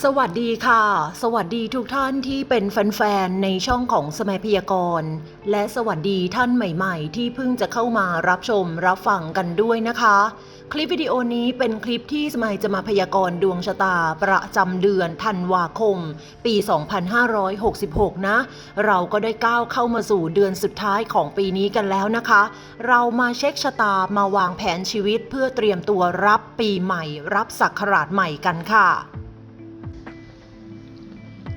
สวัสดีค่ะ สวัสดีทุกท่านที่เป็นแฟนๆ ในช่องของสมัยพยากรณ์และสวัสดีท่านใหม่ๆ ที่เพิ่งจะเข้ามารับชมรับฟังกันด้วยนะคะ คลิปวิดีโอนี้เป็นคลิปที่สมัยจะมาพยากรณ์ดวงชะตาประจำเดือนธันวาคม ปี 2566 นะ เราก็ได้ก้าวเข้ามาสู่เดือนสุดท้ายของปีนี้กันแล้วนะคะ เรามาเช็คชะตามาวางแผนชีวิตเพื่อเตรียมตัวรับปีใหม่ รับศักราชใหม่กันค่ะ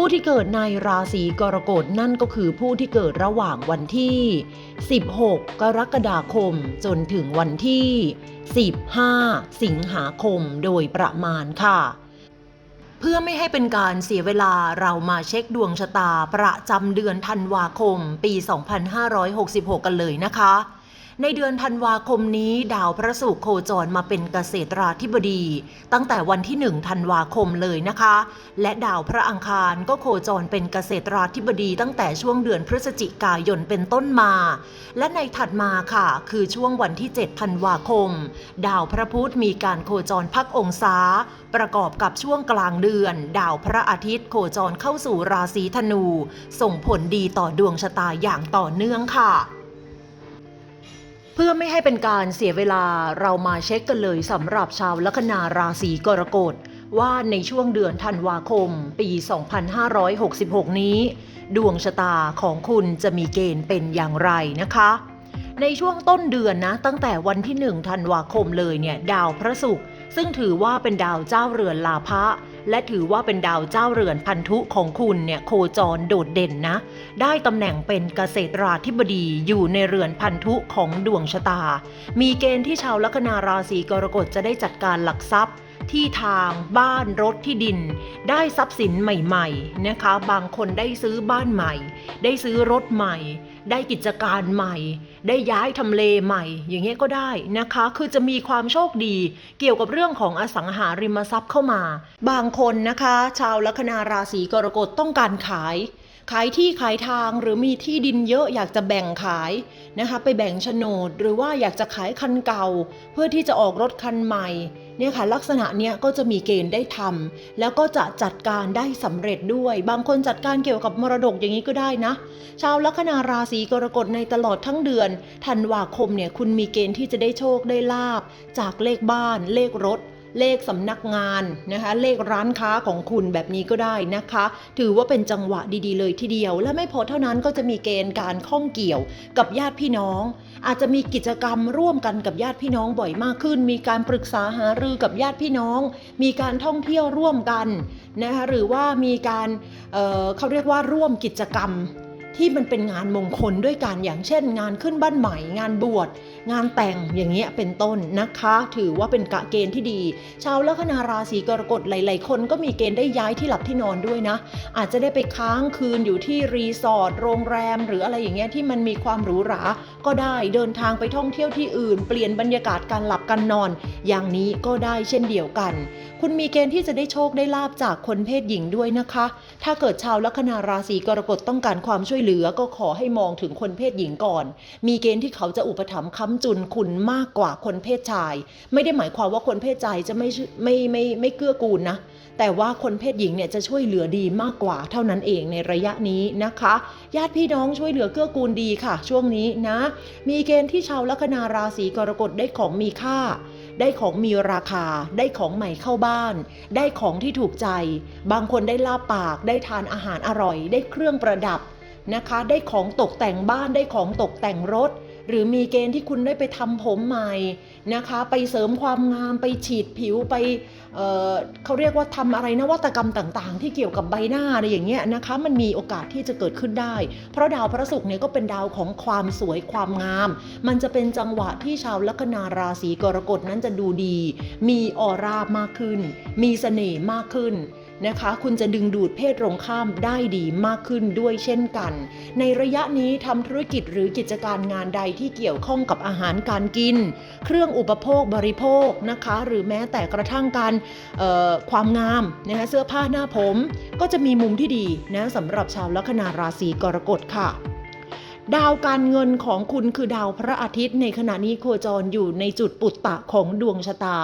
ผู้ที่เกิดในราศีกรกฎนั่นก็คือผู้ที่เกิดระหว่างวันที่ 16 กรกฎาคมจนถึงวันที่ 15 สิงหาคมโดยประมาณค่ะ เพื่อไม่ให้เป็นการเสียเวลาเรามาเช็คดวงชะตาประจำเดือนธันวาคมปี 2566 กันเลยนะคะ ในเดือนธันวาคมนี้ ดาวพระศุกร์โคจรมาเป็นเกษตราธิบดี ตั้งแต่วันที่ 1 ธันวาคมเลยนะคะ และดาวพระอังคารก็โคจรเป็นเกษตราธิบดี ตั้งแต่ช่วงเดือนพฤศจิกายนเป็นต้นมา และในถัดมาค่ะ คือช่วงวันที่ 7 ธันวาคม ดาวพระพุธมีการโคจรพักองศา ประกอบกับช่วงกลางเดือน ดาวพระอาทิตย์โคจรเข้าสู่ราศีธนู ส่งผลดีต่อดวงชะตาอย่างต่อเนื่องค่ะ พื่อไม่ให้เป็นการเสียเวลาเรามาเช็คกันเลยสำหรับชาวลัคนาราศีกรกฎ ว่าในช่วงเดือนธันวาคม ปี 2566 นี้ ดวงชะตาของคุณจะมีเกณฑ์เป็นอย่างไรนะคะ ในช่วงต้นเดือนนะ ตั้งแต่วันที่ 1 ธันวาคมเลยเนี่ย ดาวพระศุกร์ซึ่งถือว่าเป็นดาวเจ้าเรือนลาภะ และถือว่าเป็นดาวเจ้าเรือนพันธุของคุณเนี่ยโคจรโดดเด่นนะ ได้ตำแหน่งเป็นเกษตราธิบดีอยู่ในเรือนพันธุของดวงชะตา มีเกณฑ์ที่ชาวลัคนาราศีกรกฎจะได้จัดการหลักทรัพย์ที่ทางบ้านรถที่ดิน ได้ทรัพย์สินใหม่ ๆ นะคะ บางคนได้ซื้อบ้านใหม่ ได้ซื้อรถใหม่ได้กิจการใหม่ ได้ย้ายทำเลใหม่ อย่างเงี้ยก็ได้นะคะ คือจะมีความโชคดี เกี่ยวกับเรื่องของอสังหาริมทรัพย์เข้ามา บางคนนะคะ ชาวลัคนาราศีกรกฎต้องการขายขายที่ขายทางหรือมีที่ดินเยอะอยากจะแบ่งขายนะคะ ไปแบ่งโฉนด หรือว่าอยากจะขายคันเก่า เพื่อที่จะออกรถคันใหม่ เนี่ยค่ะลักษณะเนี้ยก็จะมีเกณฑ์ได้ทำแล้วก็จะจัดการได้สำเร็จด้วย บางคนจัดการเกี่ยวกับมรดกอย่างนี้ก็ได้นะ ชาวลัคนาราศีกรกฎในตลอดทั้งเดือนธันวาคมเนี่ยคุณมีเกณฑ์ที่จะได้โชคได้ลาบ จากเลขบ้านเลขรถ เลขสำนักงานนะคะ เลขร้านค้าของคุณแบบนี้ก็ได้นะคะ ถือว่าเป็นจังหวะดีๆ เลยทีเดียว และไม่พอเท่านั้นก็จะมีเกณฑ์การข้องเกี่ยวกับญาติพี่น้อง อาจจะมีกิจกรรมร่วมกันกับญาติพี่น้องบ่อยมากขึ้น มีการปรึกษาหารือกับญาติพี่น้อง มีการท่องเที่ยวร่วมกันนะคะหรือว่ามีการเเขาเรียกว่าร่วมกิจกรรมที่มันเป็นงานมงคลด้วยกันอย่างเช่น งานขึ้นบ้านใหม่ งานบวช งานแต่งอย่างเงี้ยเป็นต้นนะคะ ถือว่าเป็นกะเกณฑ์ที่ดี ชาวลัคนาราศีกรกฎหลาย ๆ คนก็มีเกณฑ์ได้ย้ายที่หลับที่นอนด้วยนะ อาจจะได้ไปค้างคืนอยู่ที่รีสอร์ทโรงแรม หรืออะไรอย่างเงี้ยที่มันมีความหรูหรา ก็ได้เดินทางไปท่องเที่ยวที่อื่น เปลี่ยนบรรยากาศการหลับการนอน อย่างนี้ก็ได้เช่นเดียวกัน คุณมีเกณฑ์ที่จะได้โชคได้ลาบจากคนเพศหญิงด้วยนะคะ ถ้าเกิดชาวลัคนาราศีกรกฎต้องการความช่วยเหลือก็ขอให้มองถึงคนเพศหญิงก่อน มีเกณฑ์ที่เขาจะอุปถัมภ์ค้ำจุนคุณมากกว่าคนเพศชาย ไม่ได้หมายความว่าคนเพศชายจะไม่ไม่ไม่ไม่ไม่เกื้อกูลนะ แต่ว่าคนเพศหญิงเนี่ยจะช่วยเหลือดีมากกว่าเท่านั้นเองในระยะนี้นะคะ ญาติพี่น้องช่วยเหลือเกื้อกูลดีค่ะ ช่วงนี้นะ มีเกณฑ์ที่ชาวลัคนาราศีกรกฎได้ของมีค่า ได้ของมีราคา ได้ของใหม่เข้าบ้าน ได้ของที่ถูกใจ บางคนได้ลาปาก ได้ทานอาหารอร่อย ได้เครื่องประดับนะคะ ได้ของตกแต่งบ้าน ได้ของตกแต่งรถ หรือมีเกณฑ์ที่คุณได้ไปทำผมใหม่นะคะ ไปเสริมความงามไปฉีดผิวไปเเขาเรียกว่าทำอะไรนวัตกรรมต่าง ๆ ที่เกี่ยวกับใบหน้าอะไรอย่างเงี้ยนะคะ มันมีโอกาสที่จะเกิดขึ้นได้ เพราะดาวพระศุกร์เนี่ยก็เป็นดาวของความสวยความงาม มันจะเป็นจังหวะที่ชาวลัคนาราศีกรกฎนั้นจะดูดี มีออร่ามากขึ้น มีเสน่ห์มากขึ้น นะคะ คุณจะดึงดูดเพศตรงข้ามได้ดีมากขึ้นด้วยเช่นกัน ในระยะนี้ทำธุรกิจหรือกิจการงานใดที่เกี่ยวข้องกับอาหารการกิน เครื่องอุปโภคบริโภคนะคะ หรือแม้แต่กระทั่งการความงามนะคะเสื้อผ้าหน้าผม ก็จะมีมุมที่ดีนะสำหรับชาวลัคนาราศีกรกฎค่ะดาวการเงินของคุณคือดาวพระอาทิตย์ในขณะนี้โคจรอยู่ในจุดปุตตะของดวงชะตา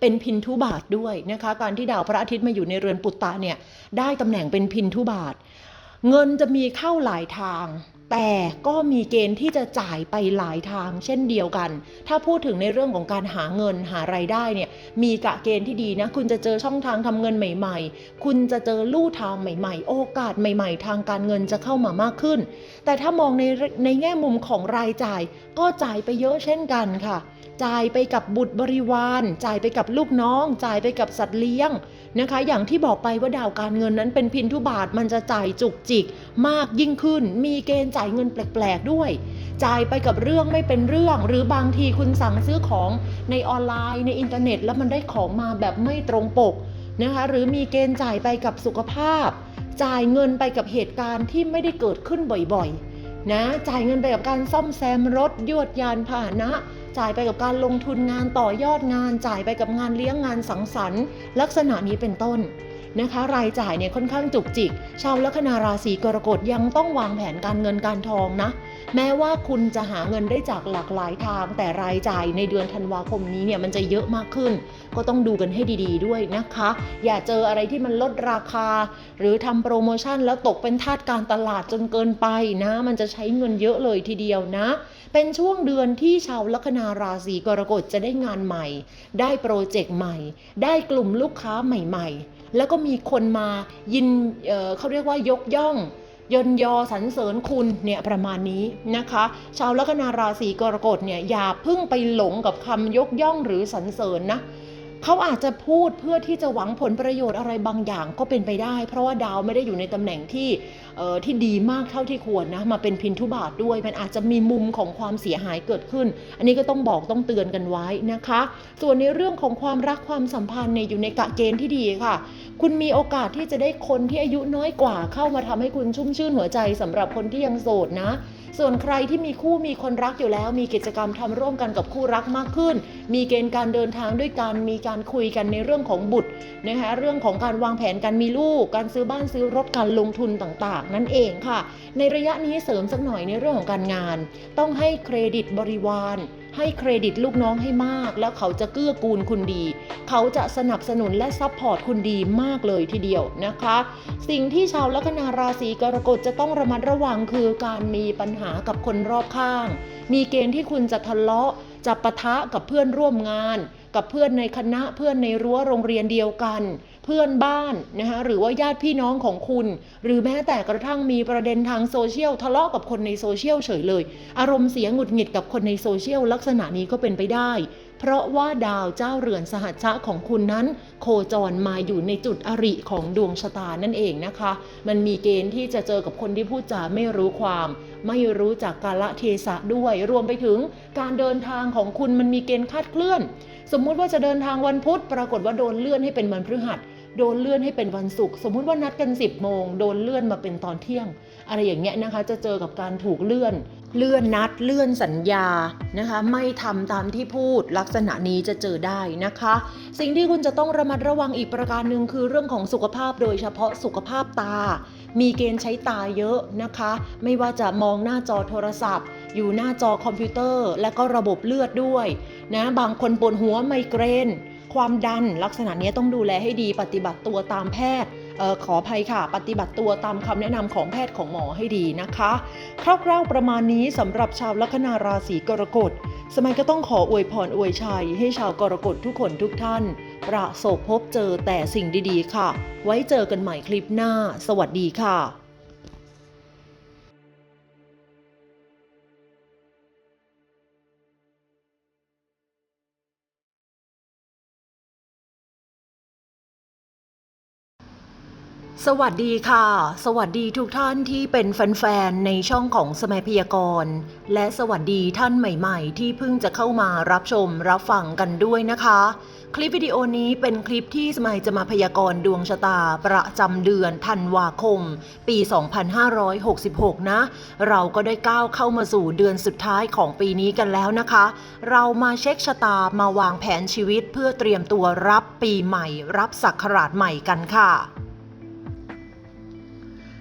เป็นพินทุบาทด้วยนะคะ การที่ดาวพระอาทิตย์มาอยู่ในเรือนปุตตะเนี่ยได้ตำแหน่งเป็นพินทุบาท เงินจะมีเข้าหลายทาง แต่ก็มีเกณฑ์ที่จะจ่ายไปหลายทาง เช่นเดียวกัน ถ้าพูดถึงในเรื่องของการหาเงินหารายได้เนี่ยมีกะเกณฑ์ที่ดีนะ คุณจะเจอช่องทางทำเงินใหม่ ๆ คุณจะเจอลู่ทางใหม่ ๆ โอกาสใหม่ ๆ ทางการเงินจะเข้ามามากขึ้น แต่ถ้ามองในในแง่มุมของรายจ่ายก็จ่ายไปเยอะเช่นกันค่ะ จ่ายไปกับบุตรบริวาร จ่ายไปกับลูกน้อง จ่ายไปกับสัตว์เลี้ยงนะคะ อย่างที่บอกไปว่าดาวการเงินนั้นเป็นพินทุบาทมันจะจ่ายจุกจิก มากยิ่งขึ้น มีเกณฑ์จ่ายเงินแปลกๆด้วย จ่ายไปกับเรื่องไม่เป็นเรื่อง หรือบางทีคุณสั่งซื้อของในออนไลน์ในอินเทอร์เน็ต แล้วมันได้ของมาแบบไม่ตรงปกนะคะ หรือมีเกณฑ์จ่ายไปกับสุขภาพ จ่ายเงินไปกับเหตุการณ์ที่ไม่ได้เกิดขึ้นบ่อยๆ นะจ่ายเงินไปกับการซ่อมแซมรถยวดยานพาหนะ จ่ายไปกับการลงทุนงานต่อยอดงาน จ่ายไปกับงานเลี้ยงงานสังสรรค์ ลักษณะนี้เป็นต้น นะคะ รายจ่ายเนี่ยค่อนข้างจุกจิก ชาวลัคนาราศีกรกฎยังต้องวางแผนการเงินการทองนะ แม้ว่าคุณจะหาเงินได้จากหลากหลายทาง แต่รายจ่ายในเดือนธันวาคมนี้เนี่ยมันจะเยอะมากขึ้น ก็ต้องดูกันให้ดีๆด้วยนะคะ อย่าเจออะไรที่มันลดราคา หรือทำโปรโมชั่นแล้วตกเป็นทาสการตลาดจนเกินไปนะ มันจะใช้เงินเยอะเลยทีเดียวนะ เป็นช่วงเดือนที่ชาวลัคนาราศีกรกฎจะได้งานใหม่ ได้โปรเจกต์ใหม่ ได้กลุ่มลูกค้าใหม่ ๆ แล้วก็มีคนมายินเเขาเรียกว่ายกย่องยนยอสรรเสริญคุณเนี่ยประมาณนี้นะคะ ชาวลัคนาราศีกรกฎเนี่ยอย่าเพิ่งไปหลงกับคำยกย่องหรือสรรเสริญนะ เขาอาจจะพูดเพื่อที่จะหวังผลประโยชน์อะไรบางอย่างก็เป็นไปได้ เพราะว่าดาวไม่ได้อยู่ในตำแหน่งที่เอ่อที่ดีมากเท่าที่ควรนะมาเป็นพินทุบาทด้วย มันอาจจะมีมุมของความเสียหายเกิดขึ้น อันนี้ก็ต้องบอกต้องเตือนกันไว้นะคะ ส่วนในเรื่องของความรักความสัมพันธ์เนี่ยอยู่ในกะเกณฑ์ที่ดีค่ะ คุณมีโอกาสที่จะได้คนที่อายุน้อยกว่าเข้ามาทำให้คุณชุ่มชื่นหัวใจสำหรับคนที่ยังโสดนะ ส่วนใครที่มีคู่มีคนรักอยู่แล้ว มีกิจกรรมทำร่วมกันกับคู่รักมากขึ้น มีเกณฑ์การเดินทางด้วยกันมีการคุยกันในเรื่องของบุตรนะคะเรื่องของการวางแผนการมีลูก การซื้อบ้านซื้อรถการลงทุนต่างๆ นั่นเองค่ะ ในระยะนี้เสริมสักหน่อยในเรื่องของการงาน ต้องให้เครดิตบริวาร ให้เครดิตลูกน้องให้มาก แล้วเขาจะเกื้อกูลคุณดี เขาจะสนับสนุนและซัพพอร์ตคุณดีมากเลยทีเดียวนะคะ สิ่งที่ชาวลัคนาราศีกรกฎจะต้องระมัดระวังคือการมีปัญหากับคนรอบข้าง มีเกณฑ์ที่คุณจะทะเลาะจะปะทะกับเพื่อนร่วมงาน กับเพื่อนในคณะเพื่อนในรั้วโรงเรียนเดียวกัน พื่อนบ้านนะคะหรือว่าญาติพี่น้องของคุณ หรือแม้แต่กระทั่งมีประเด็นทางโซเชียลทะเลาะกับคนในโซเชียลเฉยเลย อารมณ์เสียหงุดหงิดกับคนในโซเชียลลักษณะนี้ก็เป็นไปได้ เพราะว่าดาวเจ้าเรือนสหัชชะของคุณนั้น โคจรมาอยู่ในจุดอริของดวงชะตานั่นเองนะคะ มันมีเกณฑ์ที่จะเจอกับคนที่พูดจาไม่รู้ความ ไม่รู้จักกาละเทศะด้วย รวมไปถึงการเดินทางของคุณมันมีเกณฑ์คาดเคลื่อน สมมุติว่าจะเดินทางวันพุธปรากฏว่าโดนเลื่อนให้เป็นวันพฤหัส โดนเลื่อนให้เป็นวันศุกร์สมมุติว่านัดกัน 10 โมง โดนเลื่อนมาเป็นตอนเที่ยง อะไรอย่างเงี้ยนะคะ จะเจอกับการถูกเลื่อน เลื่อนนัดเลื่อนสัญญานะคะ ไม่ทำตามที่พูดลักษณะนี้จะเจอได้นะคะ สิ่งที่คุณจะต้องระมัดระวังอีกประการหนึ่งคือเรื่องของสุขภาพโดยเฉพาะสุขภาพตา มีเกณฑ์ใช้ตาเยอะนะคะ ไม่ว่าจะมองหน้าจอโทรศัพท์ อยู่หน้าจอคอมพิวเตอร์ และก็ระบบเลือดด้วยนะบางคนปวดหัวไมเกรน ความดันลักษณะนี้ต้องดูแลให้ดีปฏิบัติตัวตามแพทย์ออขออภัยค่ะ ปฏิบัติตัวตามคำแนะนำของแพทย์ของหมอให้ดีนะคะ คร่าวๆประมาณนี้สำหรับชาวลัคนาราศีกรกฎ สมัยก็ต้องขออวยพรอวยชัย ให้ชาวกรกฎทุกคนทุกท่าน ประสบพบเจอแต่สิ่งดีๆ ค่ะ ไว้เจอกันใหม่คลิปหน้า สวัสดีค่ะ สวัสดีค่ะ สวัสดีทุกท่านที่เป็นแฟนๆ ในช่องของสมัยพยากรณ์และสวัสดีท่านใหม่ๆ ที่เพิ่งจะเข้ามารับชมรับฟังกันด้วยนะคะ คลิปวิดีโอนี้เป็นคลิปที่สมัยจะมาพยากรณ์ดวงชะตาประจำเดือนธันวาคม ปี 2566 นะ เราก็ได้ก้าวเข้ามาสู่เดือนสุดท้ายของปีนี้กันแล้วนะคะ เรามาเช็คชะตามาวางแผนชีวิตเพื่อเตรียมตัวรับปีใหม่ รับศักราชใหม่กันค่ะ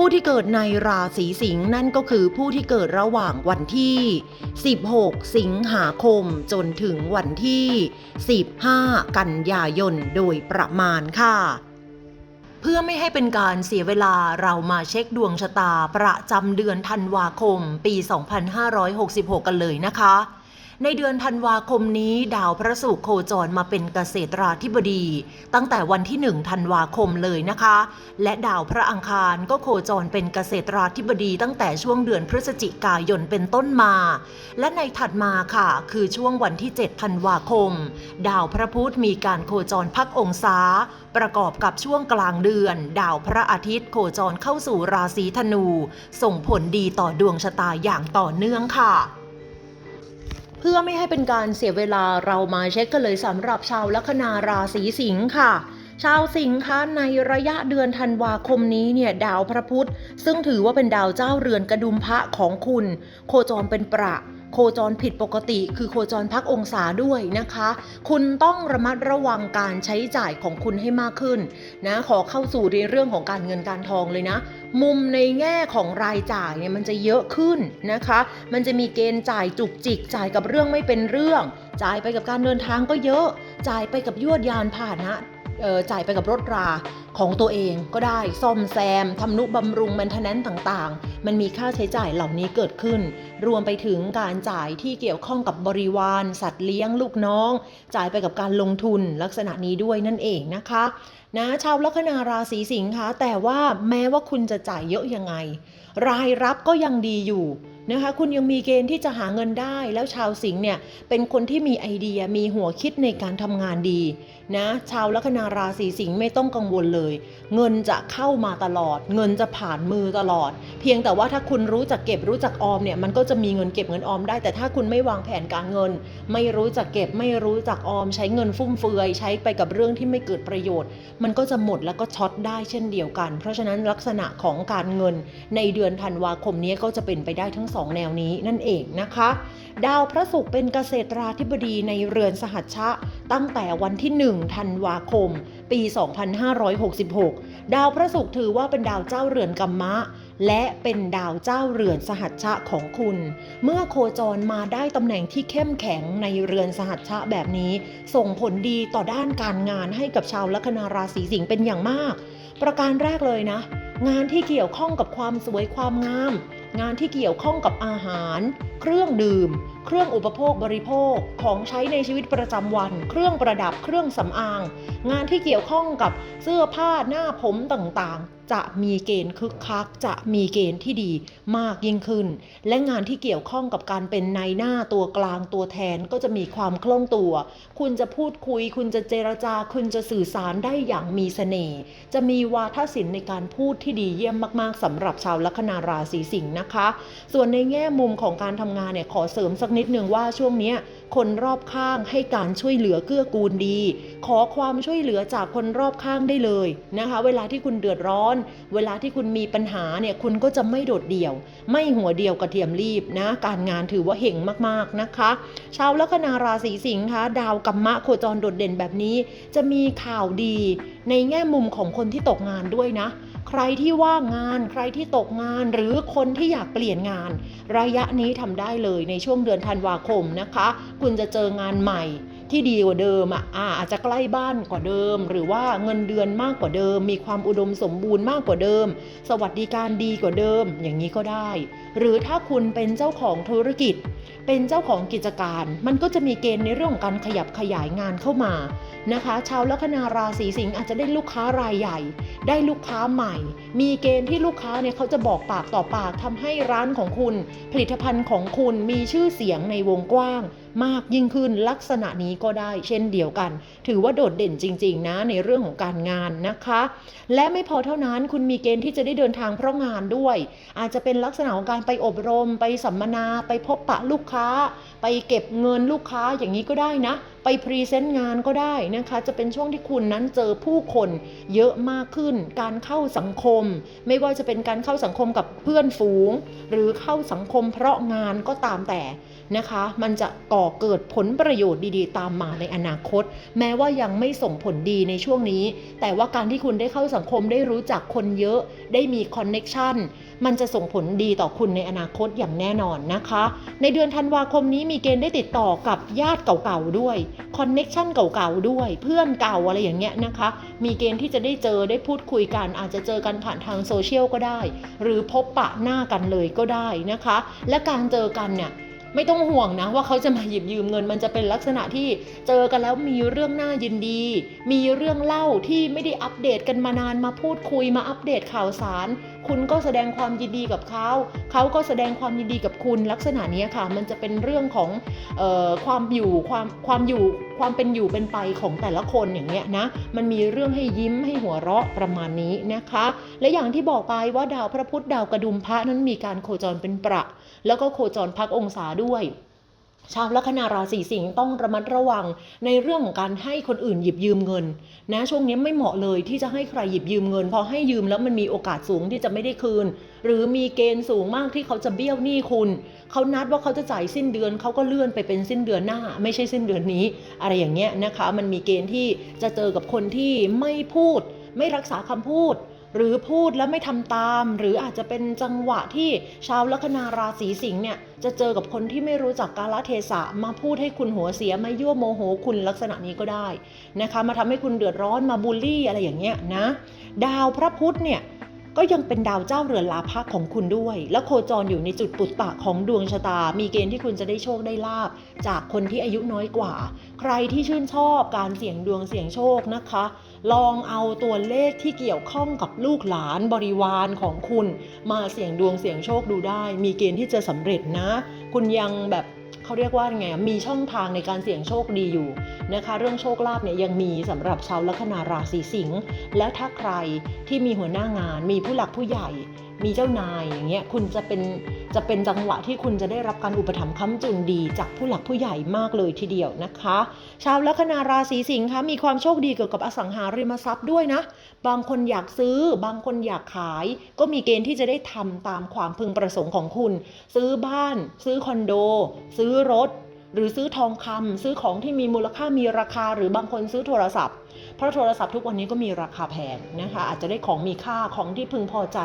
ผู้ที่เกิดในราศีสิงห์นั่นก็คือผู้ที่เกิดระหว่างวันที่ 16 สิงหาคมจนถึงวันที่ 15 กันยายนโดยประมาณค่ะเพื่อไม่ให้เป็นการเสียเวลาเรามาเช็คดวงชะตาประจำเดือนธันวาคมปี 2566 กันเลยนะคะ ในเดือนธันวาคมนี้ ดาวพระศุกร์โคจรมาเป็นเกษตราธิบดี ตั้งแต่วันที่ 1 ธันวาคมเลยนะคะ และดาวพระอังคารก็โคจรเป็นเกษตราธิบดี ตั้งแต่ช่วงเดือนพฤศจิกายนเป็นต้นมา และในถัดมาค่ะ คือช่วงวันที่ 7 ธันวาคม ดาวพระพุธมีการโคจรพักองศา ประกอบกับช่วงกลางเดือน ดาวพระอาทิตย์โคจรเข้าสู่ราศีธนู ส่งผลดีต่อดวงชะตาอย่างต่อเนื่องค่ะ เพื่อไม่ให้เป็นการเสียเวลาเรามาเช็คกันเลยสำหรับชาวลัคนาราศีสิงค์ค่ะชาวสิงค์คะในระยะเดือนธันวาคมนี้เนี่ยดาวพระพุธ ซึ่งถือว่าเป็นดาวเจ้าเรือนกระดุมพระของคุณ โคจรเป็นประ โคจรผิดปกติ คือโคจรพักองศาด้วยนะคะ คุณต้องระมัดระวังการใช้จ่ายของคุณให้มากขึ้นนะขอเข้าสู่ในเรื่องของการเงินการทองเลยนะ มุมในแง่ของรายจ่ายเนี่ยมันจะเยอะขึ้นนะคะ มันจะมีเกณฑ์จ่ายจุกจิกจ่ายกับเรื่องไม่เป็นเรื่อง จ่ายไปกับการเดินทางก็เยอะ จ่ายไปกับยวดยานพาหนะ จ่ายไปกับรถราของตัวเองก็ได้ซ่อมแซมทำนุบำรุงแมนเทนแนนต่างๆ มันมีค่าใช้จ่ายเหล่านี้เกิดขึ้น รวมไปถึงการจ่ายที่เกี่ยวข้องกับบริวาร สัตว์เลี้ยงลูกน้อง จ่ายไปกับการลงทุนลักษณะนี้ด้วยนั่นเองนะคะนะชาวลัคนาราศีสิงค์คะแต่ว่าแม้ว่าคุณจะจ่ายเยอะยังไง รายรับก็ยังดีอยู่นะคะคุณยังมีเกณฑ์ที่จะหาเงินได้แล้วชาวสิงห์เนี่ยเป็นคนที่มีไอเดียมีหัวคิดในการทำงานดี นะชาวลัคนาราศีสิงห์ไม่ต้องกังวลเลย เงินจะเข้ามาตลอด เงินจะผ่านมือตลอด เพียงแต่ว่าถ้าคุณรู้จักเก็บรู้จักออมเนี่ยมันก็จะมีเงินเก็บเงินออมได้ แต่ถ้าคุณไม่วางแผนการเงิน ไม่รู้จักเก็บไม่รู้จักออม ใช้เงินฟุ่มเฟือย ใช้ไปกับเรื่องที่ไม่เกิดประโยชน์ มันก็จะหมดแล้วก็ช็อตได้เช่นเดียวกัน เพราะฉะนั้นลักษณะของการเงินในเดือนธันวาคมนี้ก็จะเป็นไปได้ทั้งสองแนวนี้นั่นเองนะคะ ดาวพระศุกร์เป็นเกษตราธิบดีในเรือนสหัชชะตั้งแต่วันที่1 ธันวาคม ปี 2566 ดาวพระศุกร์ถือว่าเป็นดาวเจ้าเรือนกัมมะ และเป็นดาวเจ้าเรือนสหัชชะของคุณ เมื่อโคจรมาได้ตำแหน่งที่เข้มแข็งในเรือนสหัชชะแบบนี้ ส่งผลดีต่อด้านการงานให้กับชาวลัคนาราศีสิงห์เป็นอย่างมาก ประการแรกเลยนะ งานที่เกี่ยวข้องกับความสวยความงาม งานที่เกี่ยวข้องกับอาหาร เครื่องดื่ม เครื่องอุปโภคบริโภค ของใช้ในชีวิตประจำวัน เครื่องประดับ เครื่องสำอาง งานที่เกี่ยวข้องกับเสื้อผ้าหน้าผมต่างๆ จะมีเกณฑ์คึกคัก จะมีเกณฑ์ที่ดีมากยิ่งขึ้น และงานที่เกี่ยวข้องกับการเป็นนายหน้าตัวกลางตัวแทนก็จะมีความคล่องตัว คุณจะพูดคุย คุณจะเจรจา คุณจะสื่อสารได้อย่างมีเสน่ห์ จะมีวาทศิลป์ในการพูดที่ดีเยี่ยมมาก ๆสำหรับชาวลัคนาราศีสิงห์นะคะ ส่วนในแง่มุมของการทำงานเนี่ยขอเสริมสักนิดหนึ่งว่าช่วงนี้คนรอบข้างให้การช่วยเหลือเกื้อกูลดี ขอความช่วยเหลือจากคนรอบข้างได้เลยนะคะ เวลาที่คุณเดือดร้อน เวลาที่คุณมีปัญหาเนี่ยคุณก็จะไม่โดดเดี่ยว ไม่หัวเดียวกระเทียมรีบนะ การงานถือว่าเห่งมากๆนะคะ ชาวลัคนาราศีสิงห์คะดาวกัมมะโคจรโดดเด่นแบบนี้ จะมีข่าวดีในแง่มุมของคนที่ตกงานด้วยนะ ใครที่ว่างงาน ใครที่ตกงานหรือคนที่อยากเปลี่ยนงาน ระยะนี้ทำได้เลยในช่วงเดือนธันวาคมนะคะ คุณจะเจองานใหม่ ที่ดีกว่าเดิมอะอาอาจจะใกล้บ้านกว่าเดิม หรือว่าเงินเดือนมากกว่าเดิม มีความอุดมสมบูรณ์มากกว่าเดิม สวัสดิการดีกว่าเดิม อย่างนี้ก็ได้ หรือถ้าคุณเป็นเจ้าของธุรกิจ เป็นเจ้าของกิจการ มันก็จะมีเกณฑ์ในเรื่องของการขยับขยายงานเข้ามานะคะ ชาวลัคนาราศีสิงห์อาจจะได้ลูกค้ารายใหญ่ ได้ลูกค้าใหม่ มีเกณฑ์ที่ลูกค้าเนี่ยเขาจะบอกปากต่อปากทำให้ร้านของคุณ ผลิตภัณฑ์ของคุณมีชื่อเสียงในวงกว้างมากยิ่งขึ้นลักษณะนี้ก็ได้เช่นเดียวกัน ถือว่าโดดเด่นจริง ๆ นะในเรื่องของการงานนะคะ และไม่พอเท่านั้นคุณมีเกณฑ์ที่จะได้เดินทางเพราะงานด้วย อาจจะเป็นลักษณะของการไปอบรม ไปสัมมนา ไปพบปะลูกค้า ไปเก็บเงินลูกค้าอย่างนี้ก็ได้นะ ไปพรีเซนต์งานก็ได้นะคะ จะเป็นช่วงที่คุณนั้นเจอผู้คนเยอะมากขึ้น การเข้าสังคม ไม่ว่าจะเป็นการเข้าสังคมกับเพื่อนฝูง หรือเข้าสังคมเพราะงานก็ตามแต่นะคะ มันจะก่อเกิดผลประโยชน์ดีๆ ตามมาในอนาคต แม้ว่ายังไม่ส่งผลดีในช่วงนี้ แต่ว่าการที่คุณได้เข้าสังคมได้รู้จักคนเยอะ ได้มีคอนเน็ชัน มันจะส่งผลดีต่อคุณในอนาคตอย่างแน่นอนนะคะ ในเดือนธันวาคมนี้มีเกณฑ์ได้ติดต่อกับญาติเก่าๆด้วยคอนเน็ชันเก่าๆด้วย เพื่อนเก่าอะไรอย่างเงี้ยนะคะ มีเกณฑ์ที่จะได้เจอได้พูดคุยกัน อาจจะเจอกันผ่านทางโซเชียลก็ได้ หรือพบปะหน้ากันเลยก็ได้นะคะ และการเจอกันเนี่ยไม่ต้องห่วงนะว่าเขาจะมาหยิบยืมเงินมันจะเป็นลักษณะที่เจอกันแล้วมีเรื่องน่ายินดี มีเรื่องเล่าที่ไม่ได้อัปเดตกันมานานมาพูดคุยมาอัปเดตข่าวสาร คุณก็แสดงความยินดีกับเขาเขาก็แสดงความยินดีกับคุณลักษณะนี้ค่ะ มันจะเป็นเรื่องของออความอยู่ความความอยู่ความเป็นอยู่เป็นไปของแต่ละคนอย่างเงี้ยนะมันมีเรื่องให้ยิ้มให้หัวเราะประมาณนี้นะคะ และอย่างที่บอกไปว่าดาวพระพุธดาวกระดุมพระนั้นมีการโคจรเป็นประ แล้วก็โคจรพักองศาด้วย ชาวลัคนาราศีสิงห์ต้องระมัดระวังในเรื่องของการให้คนอื่นหยิบยืมเงิน นะช่วงนี้ไม่เหมาะเลยที่จะให้ใครหยิบยืมเงิน พอให้ยืมแล้วมันมีโอกาสสูงที่จะไม่ได้คืน หรือมีเกณฑ์สูงมากที่เขาจะเบี้ยวหนี้คุณ เขานัดว่าเขาจะจ่ายสิ้นเดือนเขาก็เลื่อนไปเป็นสิ้นเดือนหน้า ไม่ใช่สิ้นเดือนนี้ อะไรอย่างเงี้ยนะคะ มันมีเกณฑ์ที่จะเจอกับคนที่ไม่พูด ไม่รักษาคำพูด หรือพูดแล้วไม่ทำตาม หรืออาจจะเป็นจังหวะที่ชาวลัคนาราศีสิงห์เนี่ยจะเจอกับคนที่ไม่รู้จักกาลเทศะมาพูดให้คุณหัวเสียมายั่วโมโหคุณลักษณะนี้ก็ได้นะคะมาทำให้คุณเดือดร้อนมาบูลลี่อะไรอย่างเงี้ยนะดาวพระพุธเนี่ยก็ยังเป็นดาวเจ้าเรือนลาภะของคุณด้วย และโคจรอยู่ในจุดปุตตะของดวงชะตา มีเกณฑ์ที่คุณจะได้โชคได้ลาบจากคนที่อายุน้อยกว่า ใครที่ชื่นชอบการเสี่ยงดวงเสี่ยงโชคนะคะ ลองเอาตัวเลขที่เกี่ยวข้องกับลูกหลานบริวารของคุณ มาเสี่ยงดวงเสี่ยงโชคดูได้ มีเกณฑ์ที่จะสำเร็จนะ คุณยังแบบเขาเรียกว่าไงมีช่องทางในการเสี่ยงโชคดีอยู่นะคะ เรื่องโชคลาภเนี่ยยังมีสำหรับชาวลัคนาราศีสิงห์และถ้าใครที่มีหัวหน้างานมีผู้หลักผู้ใหญ่ มีเจ้านายอย่างเงี้ยคุณจะเป็นจะเป็นจังหวะที่คุณจะได้รับการอุปถัมภ์ค้ำจุนดี จากผู้หลักผู้ใหญ่มากเลยทีเดียวนะคะ ชาวลัคนาราศีสิงห์คะมีความโชคดีเกี่ยวกับอสังหาริมทรัพย์ด้วยนะ บางคนอยากซื้อ บางคนอยากขาย ก็มีเกณฑ์ที่จะได้ทำตามความพึงประสงค์ของคุณ ซื้อบ้าน ซื้อคอนโด ซื้อรถ หรือซื้อทองคำซื้อของที่มีมูลค่ามีราคา หรือบางคนซื้อโทรศัพท์ เพราะโทรศัพท์ทุกวันนี้ก็มีราคาแพงนะคะ อาจจะได้ของมีค่าของที่พึงพอใจ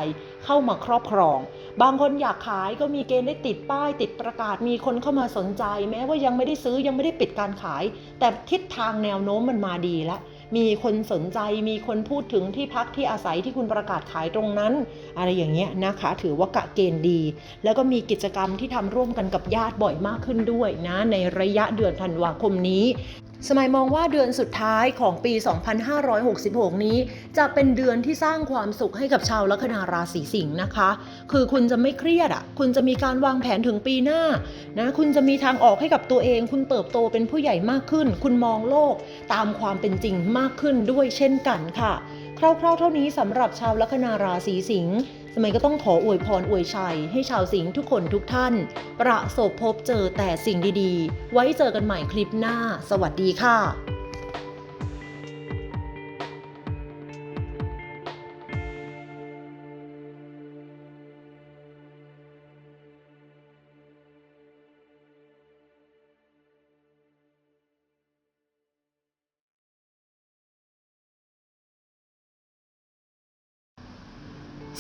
เข้ามาครอบครอง บางคนอยากขายก็มีเกณฑ์ได้ติดป้าย ติดประกาศมีคนเข้ามาสนใจ แม้ว่ายังไม่ได้ซื้อยังไม่ได้ปิดการขาย แต่ทิศทางแนวโน้มมันมาดีแล้ว มีคนสนใจมีคนพูดถึงที่พักที่อาศัยที่คุณประกาศขายตรงนั้น อะไรอย่างเงี้ยนะคะถือว่ากะเกณฑ์ดี แล้วก็มีกิจกรรมที่ทำร่วมกันกับญาติบ่อยมากขึ้นด้วยนะในระยะเดือนธันวาคมนี้ สมัยมองว่าเดือนสุดท้ายของปี 2566 นี้ จะเป็นเดือนที่สร้างความสุขให้กับชาวลัคนาราศีสิงห์นะคะ คือคุณจะไม่เครียดอะ คุณจะมีการวางแผนถึงปีหน้านะ คุณจะมีทางออกให้กับตัวเอง คุณเติบโตเป็นผู้ใหญ่มากขึ้น คุณมองโลกตามความเป็นจริงมากขึ้นด้วยเช่นกันค่ะ คร่าวๆเท่านี้สำหรับชาวลัคนาราศีสิงห์ สมัยก็ต้องขออวยพรอวยชัย ให้ชาวสิงห์ทุกคนทุกท่าน ประสบพบเจอแต่สิ่งดีๆ ไว้เจอกันใหม่คลิปหน้า สวัสดีค่ะ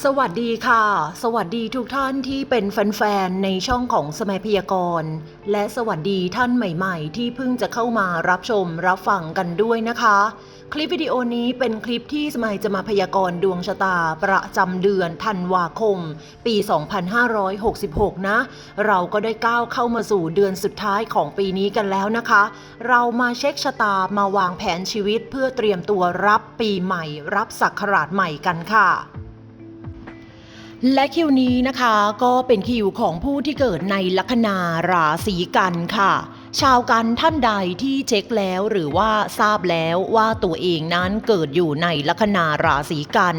สวัสดีค่ะ สวัสดีทุกท่านที่เป็นแฟนๆ ในช่องของสมัยพยากรณ์และสวัสดีท่านใหม่ๆ ที่เพิ่งจะเข้ามารับชมรับฟังกันด้วยนะคะ คลิปวิดีโอนี้เป็นคลิปที่สมัยจะมาพยากรณ์ดวงชะตาประจำเดือนธันวาคม ปี 2566 นะ เราก็ได้ก้าวเข้ามาสู่เดือนสุดท้ายของปีนี้กันแล้วนะคะ เรามาเช็คชะตามาวางแผนชีวิตเพื่อเตรียมตัวรับปีใหม่ รับศักราชใหม่กันค่ะ และคิวนี้นะคะก็เป็นคิวของผู้ที่เกิดในลัคนาราศีกันค่ะ ชาวกันท่านใดที่เช็คแล้วหรือว่าทราบแล้วว่าตัวเองนั้นเกิดอยู่ในลัคนาราศีกัน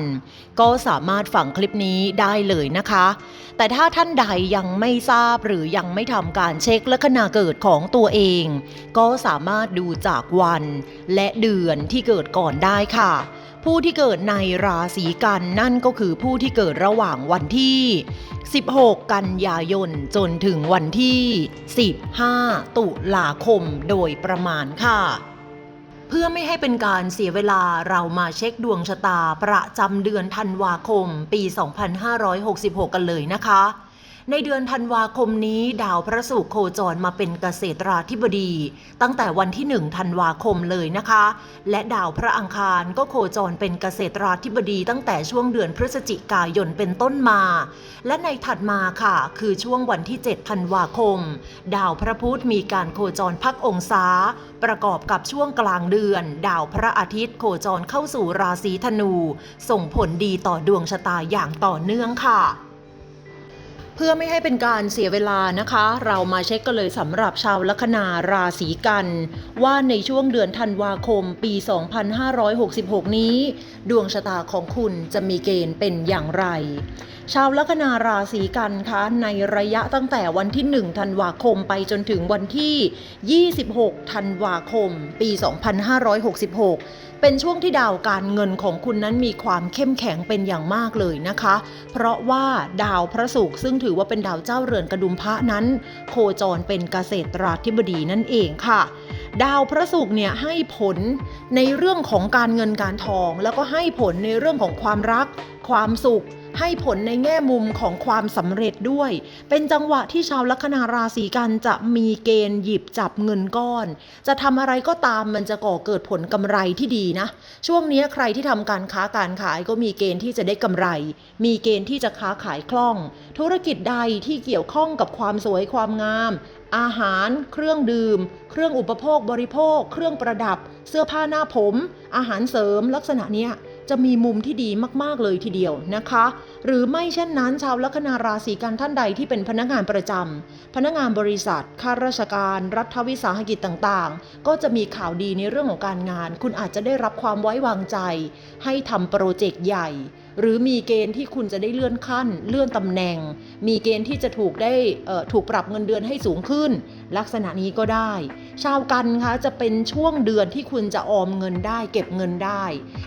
ก็สามารถฟังคลิปนี้ได้เลยนะคะ แต่ถ้าท่านใดยังไม่ทราบหรือยังไม่ทำการเช็คลัคนาเกิดของตัวเอง ก็สามารถดูจากวัน และเดือนที่เกิดก่อนได้ค่ะ ผู้ที่เกิดในราศีกันนั่นก็คือผู้ที่เกิดระหว่างวันที่ 16 กันยายนจนถึงวันที่ 15 ตุลาคมโดยประมาณค่ะ เพื่อไม่ให้เป็นการเสียเวลาเรามาเช็คดวงชะตาประจำเดือนธันวาคมปี 2566 กันเลยนะคะ ในเดือนธันวาคมนี้ ดาวพระศุกร์โคจรมาเป็นเกษตราธิบดี ตั้งแต่วันที่ 1 ธันวาคมเลยนะคะ และดาวพระอังคารก็โคจรเป็นเกษตราธิบดี ตั้งแต่ช่วงเดือนพฤศจิกายนเป็นต้นมา และในถัดมาค่ะ คือช่วงวันที่ 7 ธันวาคม ดาวพระพุธมีการโคจรพักองศา ประกอบกับช่วงกลางเดือน ดาวพระอาทิตย์โคจรเข้าสู่ราศีธนู ส่งผลดีต่อดวงชะตาอย่างต่อเนื่องค่ะ เพื่อไม่ให้เป็นการเสียเวลานะคะ เรามาเช็คกันเลยสำหรับชาวลัคนาราศีกัน ว่าในช่วงเดือนธันวาคมปี 2566 นี้ ดวงชะตาของคุณจะมีเกณฑ์เป็นอย่างไร ชาวลัคนาราศีกันคะในระยะตั้งแต่วันที่ 1 ธันวาคมไปจนถึงวันที่ 26 ธันวาคม ปี 2566 เป็นช่วงที่ดาวการเงินของคุณนั้นมีความเข้มแข็งเป็นอย่างมากเลยนะคะ เพราะว่าดาวพระศุกร์ซึ่งถือว่าเป็นดาวเจ้าเรือนกระดุมพระนั้น โคจรเป็นเกษตราธิบดีนั่นเองค่ะ ดาวพระศุกร์เนี่ยให้ผลในเรื่องของการเงินการทอง แล้วก็ให้ผลในเรื่องของความรัก ความสุข ให้ผลในแง่มุมของความสำเร็จด้วย เป็นจังหวะที่ชาวลัคนาราศีกันจะมีเกณฑ์หยิบจับเงินก้อน จะทำอะไรก็ตามมันจะก่อเกิดผลกำไรที่ดีนะ ช่วงนี้ใครที่ทำการค้าการขายก็มีเกณฑ์ที่จะได้กำไร มีเกณฑ์ที่จะค้าขายคล่อง ธุรกิจใดที่เกี่ยวข้องกับความสวยความงามอาหาร เครื่องดื่ม เครื่องอุปโภคบริโภค เครื่องประดับ เสื้อผ้าหน้าผม อาหารเสริมลักษณะเนี้ย จะมีมุมที่ดีมากๆเลยทีเดียวนะคะ หรือไม่เช่นนั้น ชาวลัคนาราศีกันท่านใดที่เป็นพนักงานประจำพนักงานบริษัทข้าราชการ รัฐวิสาหกิจต่างๆ ก็จะมีข่าวดีในเรื่องของการงาน คุณอาจจะได้รับความไว้วางใจ ให้ทำโปรเจกต์ใหญ่ หรือมีเกณฑ์ที่คุณจะได้เลื่อนขั้น เลื่อนตำแหน่ง มีเกณฑ์ที่จะถูกได้ถูกปรับเงินเดือนให้สูงขึ้น ลักษณะนี้ก็ได้ ชาวกันคะจะเป็นช่วงเดือนที่คุณจะออมเงินได้ เก็บเงินได้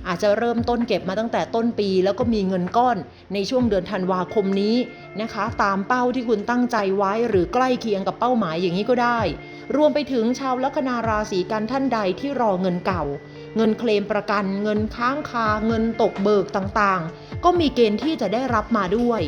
อาจจะเริ่มต้นเก็บมาตั้งแต่ต้นปี แล้วก็มีเงินก้อนในช่วงเดือนธันวาคมนี้นะคะ ตามเป้าที่คุณตั้งใจไว้หรือใกล้เคียงกับเป้าหมายอย่างนี้ก็ได้ รวมไปถึงชาวลัคนาราศีกันท่านใดที่รอเงินเก่า เงินเคลมประกัน เงินค้างคา เงินตกเบิกต่างๆ ก็มีเกณฑ์ที่จะได้รับมาด้วย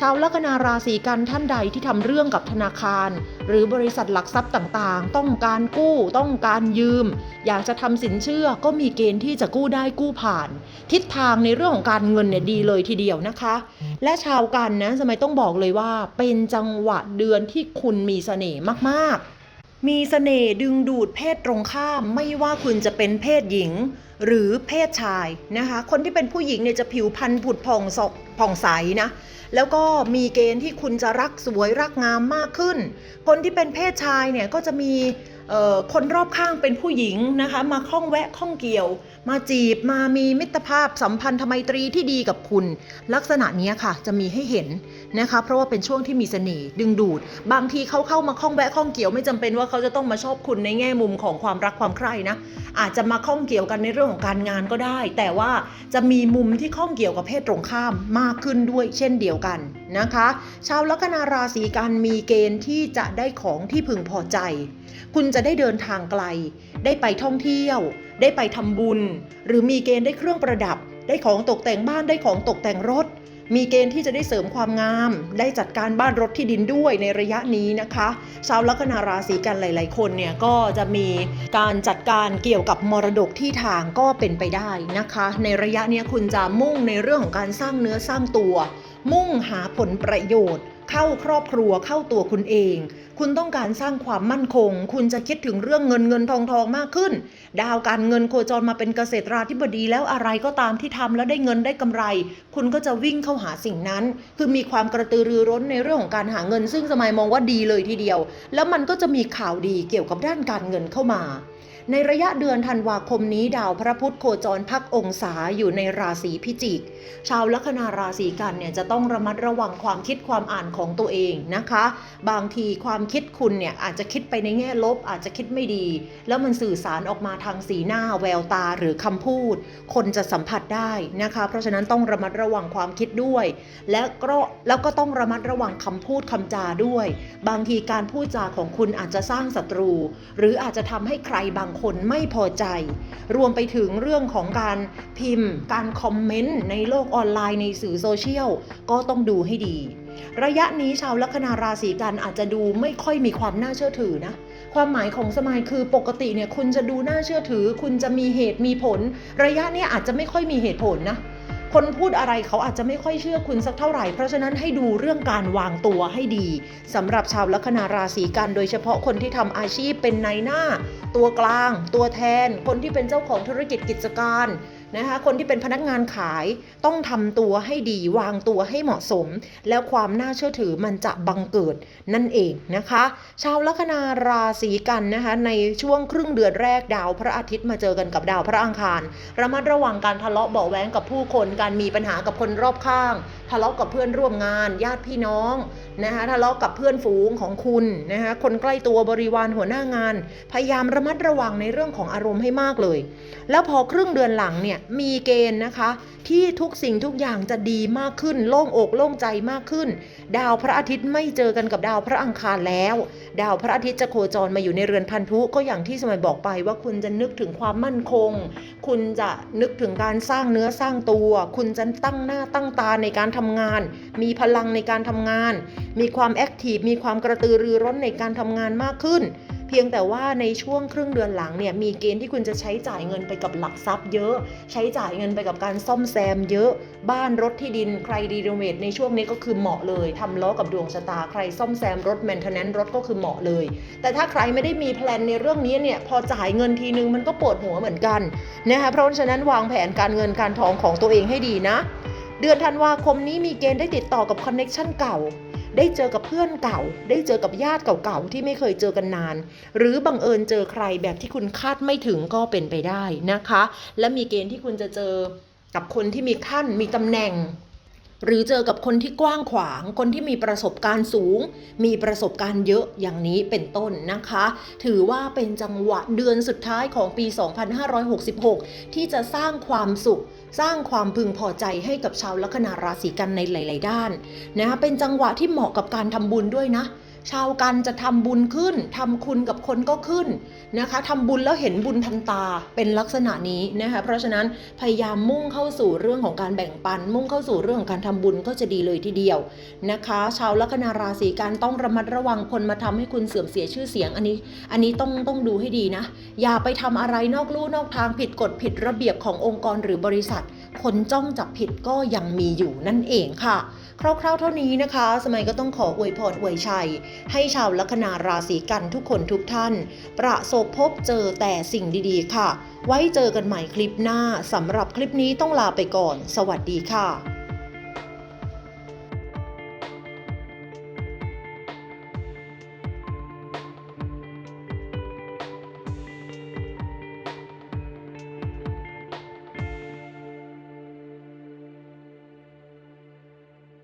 ชาวลัคนาราศีกันท่านใดที่ทำเรื่องกับธนาคาร หรือบริษัทหลักทรัพย์ต่างๆ ต้องการกู้ ต้องการยืม อยากจะทำสินเชื่อก็มีเกณฑ์ที่จะกู้ได้กู้ผ่าน ทิศทางในเรื่องของการเงินเนี่ยดีเลยทีเดียวนะคะ และชาวกันนะสมัยต้องบอกเลยว่า เป็นจังหวะเดือนที่คุณมีเสน่ห์มากๆ มีเสน่ห์ดึงดูดเพศตรงข้ามไม่ว่าคุณจะเป็นเพศหญิง หรือเพศชายนะคะ คนที่เป็นผู้หญิงเนี่ยจะผิวพรรณผุดผ่องสผ่องใสนะ แล้วก็มีเกณฑ์ที่คุณจะรักสวยรักงามมากขึ้น คนที่เป็นเพศชายเนี่ยก็จะมี คนรอบข้างเป็นผู้หญิงนะคะ มาข้องแวะข้องเกี่ยว มาจีบมามีมิตรภาพสัมพันธไมตรีที่ดีกับคุณ ลักษณะนี้ค่ะจะมีให้เห็นนะคะ เพราะว่าเป็นช่วงที่มีเสน่ห์ดึงดูด บางทีเขาเข้ามาข้องแวะข้องเกี่ยว ไม่จำเป็นว่าเขาจะต้องมาชอบคุณในแง่มุมของความรักความใคร่นะอาจจะมาข้องเกี่ยวกันในเรื่องของการงานก็ได้ แต่ว่าจะมีมุมที่ข้องเกี่ยวกับเพศตรงข้ามมากขึ้นด้วยเช่นเดียวกันนะคะ ชาวลัคนาราศีกันมีเกณฑ์ที่จะได้ของที่พึงพอใจ คุณจะได้เดินทางไกล ได้ไปท่องเที่ยว ได้ไปทำบุญ หรือมีเกณฑ์ได้เครื่องประดับ ได้ของตกแต่งบ้านได้ของตกแต่งรถ มีเกณฑ์ที่จะได้เสริมความงาม ได้จัดการบ้านรถที่ดินด้วยในระยะนี้นะคะ ชาวลัคนาราศีกันหลาย ๆ คนเนี่ยก็จะมีการจัดการเกี่ยวกับมรดกที่ทางก็เป็นไปได้นะคะ ในระยะนี้คุณจะมุ่งในเรื่องของการสร้างเนื้อสร้างตัว มุ่งหาผลประโยชน์ เข้าครอบครัวเข้าตัวคุณเอง คุณต้องการสร้างความมั่นคง คุณจะคิดถึงเรื่องเงินเงินทองทองมากขึ้น ดาวการเงินโคจรมาเป็นเกษตราธิบดีแล้วอะไรก็ตามที่ทำแล้วได้เงินได้กำไร คุณก็จะวิ่งเข้าหาสิ่งนั้น คือมีความกระตือรือร้นในเรื่องของการหาเงิน ซึ่งสมัยมองว่าดีเลยทีเดียว แล้วมันก็จะมีข่าวดีเกี่ยวกับด้านการเงินเข้ามา ในระยะเดือนธันวาคมนี้ดาวพระพุธโคจรพักองศาอยู่ในราศีพิจิก ชาวลัคนาราศีกันเนี่ยจะต้องระมัดระวังความคิดความอ่านของตัวเองนะคะ บางทีความคิดคุณเนี่ยอาจจะคิดไปในแง่ลบ อาจจะคิดไม่ดี แล้วมันสื่อสารออกมาทางสีหน้าแววตาหรือคำพูด คนจะสัมผัสได้นะคะ เพราะฉะนั้นต้องระมัดระวังความคิดด้วย และก็แล้วก็ต้องระมัดระวังคำพูดคำจาด้วย บางทีการพูดจาของคุณอาจจะสร้างศัตรู หรืออาจจะทำให้ใครบางคนไม่พอใจ รวมไปถึงเรื่องของการพิมพ์ การคอมเมนต์ในโลกออนไลน์ในสื่อโซเชียลก็ต้องดูให้ดี ระยะนี้ชาวลัคนาราศีกันอาจจะดูไม่ค่อยมีความน่าเชื่อถือนะความหมายของสมายคือปกติเนี่ยคุณจะดูน่าเชื่อถือ คุณจะมีเหตุมีผล ระยะนี้อาจจะไม่ค่อยมีเหตุผลนะ คนพูดอะไรเขาอาจจะไม่ค่อยเชื่อคุณสักเท่าไหร่ เพราะฉะนั้นให้ดูเรื่องการวางตัวให้ดีสำหรับชาวลัคนาราศีกันโดยเฉพาะคนที่ทำอาชีพเป็นนายหน้า ตัวกลาง ตัวแทน คนที่เป็นเจ้าของธุรกิจกิจการ นะคะคนที่เป็นพนักงานขายต้องทำตัวให้ดีวางตัวให้เหมาะสม แล้วความน่าเชื่อถือมันจะบังเกิดนั่นเองนะคะ ชาวลัคนาราศีกันนะคะในช่วงครึ่งเดือนแรกดาวพระอาทิตย์มาเจอกันกับดาวพระอังคาร ระมัดระวังการทะเลาะเบาแวงกับผู้คนการมีปัญหากับคนรอบข้าง ทะเลาะกับเพื่อนร่วมงาน ญาติพี่น้องนะคะทะเลาะกับเพื่อนฝูงของคุณนะคะคนใกล้ตัวบริวารหัวหน้างาน พยายามระมัดระวังในเรื่องของอารมณ์ให้มากเลย แล้วพอครึ่งเดือนหลังเนี่ยมีเกณฑ์นะคะ ที่ทุกสิ่งทุกอย่างจะดีมากขึ้น โล่งอกโล่งใจมากขึ้น ดาวพระอาทิตย์ไม่เจอกันกับดาวพระอังคารแล้ว ดาวพระอาทิตย์จะโคจรมาอยู่ในเรือนพันธุก็อย่างที่สมัยบอกไปว่าคุณจะนึกถึงความมั่นคง คุณจะนึกถึงการสร้างเนื้อสร้างตัว คุณจะตั้งหน้าตั้งตาในการทำงาน มีพลังในการทำงาน มีความแอคทีฟมีความกระตือรือร้นในการทำงานมากขึ้น พียงแต่ว่าในช่วงครึ่งเดือนหลังเนี่ยมีเกณฑ์ที่คุณจะใช้จ่ายเงินไปกับหลักทรัพย์เยอะ ใช้จ่ายเงินไปกับการซ่อมแซมเยอะ บ้านรถที่ดินใครรีโนเวทในช่วงนี้ก็คือเหมาะเลยทำล้อกับดวงชะตาใครซ่อมแซมรถแมนเทนแนนรถก็คือเหมาะเลย แต่ถ้าใครไม่ได้มีแพลนในเรื่องนี้เนี่ยพอจ่ายเงินทีนึงมันก็ปวดหัวเหมือนกันนะคะเพราะฉะนั้นวางแผนการเงินการทองของตัวเองให้ดีนะ เดือนธันวาคมนี้มีเกณฑ์ได้ติดต่อกับคอนเน็ชันเก่า ได้เจอกับเพื่อนเก่า ได้เจอกับญาติเก่าๆที่ไม่เคยเจอกันนาน หรือบังเอิญเจอใครแบบที่คุณคาดไม่ถึงก็เป็นไปได้นะคะ และมีเกณฑ์ที่คุณจะเจอกับคนที่มีขั้นมีตำแหน่งหรือเจอกับคนที่กว้างขวาง คนที่มีประสบการณ์สูง มีประสบการณ์เยอะอย่างนี้เป็นต้นนะคะ ถือว่าเป็นจังหวะเดือนสุดท้ายของปี 2566 ที่จะสร้างความสุข สร้างความพึงพอใจให้กับชาวลัคนาราศีกันในหลาย ๆ ด้านนะคะเป็นจังหวะที่เหมาะกับการทำบุญด้วยนะ ชาวกันจะทำบุญขึ้นทำคุณกับคนก็ขึ้นนะคะทำบุญแล้วเห็นบุญทันตาเป็นลักษณะนี้นะคะเพราะฉะนั้นพยายามมุ่งเข้าสู่เรื่องของการแบ่งปัน มุ่งเข้าสู่เรื่องของการทำบุญก็จะดีเลยทีเดียวนะคะ ชาวลัคนาราศีกันต้องระมัดระวังคนมาทำให้คุณเสื่อมเสียชื่อเสียงอันนี้ อันนี้ต้องต้องดูให้ดีนะ อย่าไปทำอะไรนอกลู่นอกทางผิดกฎผิดระเบียบขององค์กรหรือบริษัท คนจ้องจับผิดก็ยังมีอยู่นั่นเองค่ะ คร่าวๆเท่านี้นะคะ สมัยก็ต้องขออวยพรอวยชัย ให้ชาวลัคนาราศีกันทุกคนทุกท่าน ประสบพบเจอแต่สิ่งดีๆ ค่ะ ไว้เจอกันใหม่คลิปหน้าสำหรับคลิปนี้ต้องลาไปก่อน สวัสดีค่ะ